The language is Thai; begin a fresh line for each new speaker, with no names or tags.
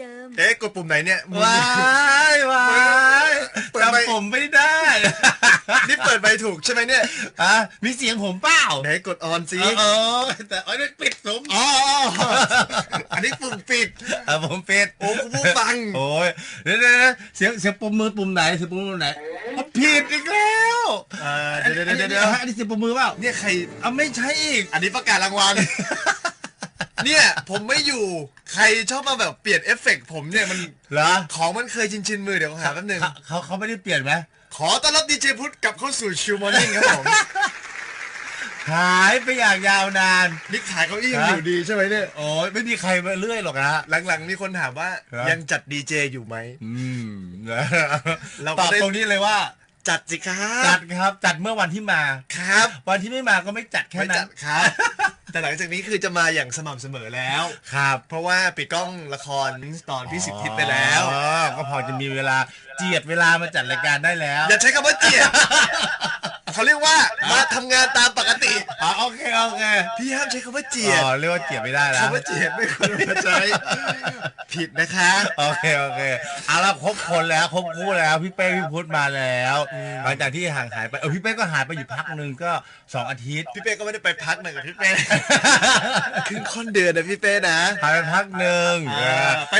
เดิม
เอ๊ะกดปุ่มไหนเนี่ยมึง
ว้ายวาย
เปิดไมค์
จำผมไม่ได้
นี่เปิดไปถูกใช่ไหมเนี่ย
อะมีเสียงผมเปล่า
ไหนกดออนสิ
เออแต่เอ้ยไม่ปิดผม
อ๋ออันนี้ปุ่มปิด
เออผมปิด
โอ้คุณผู้ฟัง
โอ้ยเดี๋ยวเดี๋ยวเดี๋ยวเสียงเสียงปุ่มมือปุ่มไหนเสียงปุ่มมือไหนอ๋อผิดอีกแล้ว
เออเดี๋ยวเดี๋ยวเดี๋ยวเดี๋ยว
อันนี้เสียงปุ่มมือเปล่า
เนี่ยใคร
เอาไม่ใช่อีก
อันนี้ประกาศรางวัล เนี่ย ผมไม่อยู่ใครชอบมาแบบเปลี่ยนเอฟเฟกต์ผมเนี่ยมัน
เหรอ
ของมันเคยชินชินๆมือเดี๋ยวหาแป๊บหนึง
เขาเขาเขาไม่ได้เปลี่ยนไหม
ขอต้อนรับดีเจพุทธกลับเข้าสู่ชิวมอร์นิ่งครับผม
หายไปอย่างยาวนาน
นี่ขายเก้าอี้ยังอยู่ดีใช่ไหมเนี่ย
โอ้ยไม่มีใครมาเลื่อยหรอกนะ
หลังๆมีคนถามว่า
ครับ
ยังจัดดีเจอยู่ไหม
อืมนะ
เราก็
ตอบ
ได้
ตรงนี้เลยว่า
จัดสิครั
จั
บ
ดครับ จัดเมื่อวันที่มา
ครับ
วันที่ไม่มาก็ไม่จัดแค่
ไม่
นั้
จั
น
ดครับ แต่หลังจากนี้คือจะมาอย่างสม่ำเสมอแล้ว
ครับ
เพราะว่าปิดกล้องละครตอนพี่สิบทิศไปแล้ว
อ๋อก็พอจะมีเวลาเจียดเวลามาจัดรายการได้แล้ว
อย่าใช้คำว่าเจียด เขาเรียกว่ามาทำงานตามปกติ
อ๋อโอเคโอเค
พี่ห้ามใช้คำว่าเจียด
อ๋อเรียกว่าเจียดไม่ได้แล้ว
คำว่าเจียดไม่ควรมาใช้ผิดนะคะ
โอเคโอเคเอาละครบคนแล้วครบคู่แล้วพี่เป้พี่พุทธมาแล้วหลังจากที่ห่างหายไปเออพี่เป้ก็หายไปอยู่พักหนึ่งก็สองอาทิตย์
พี่เป้ก็ไม่ได้ไปพักหนึ่งกับพี่เป้ครึ่งค่อนเดือนนะพี่เป้นะ
หายไปพักหนึ่ง
อ่าไปไหน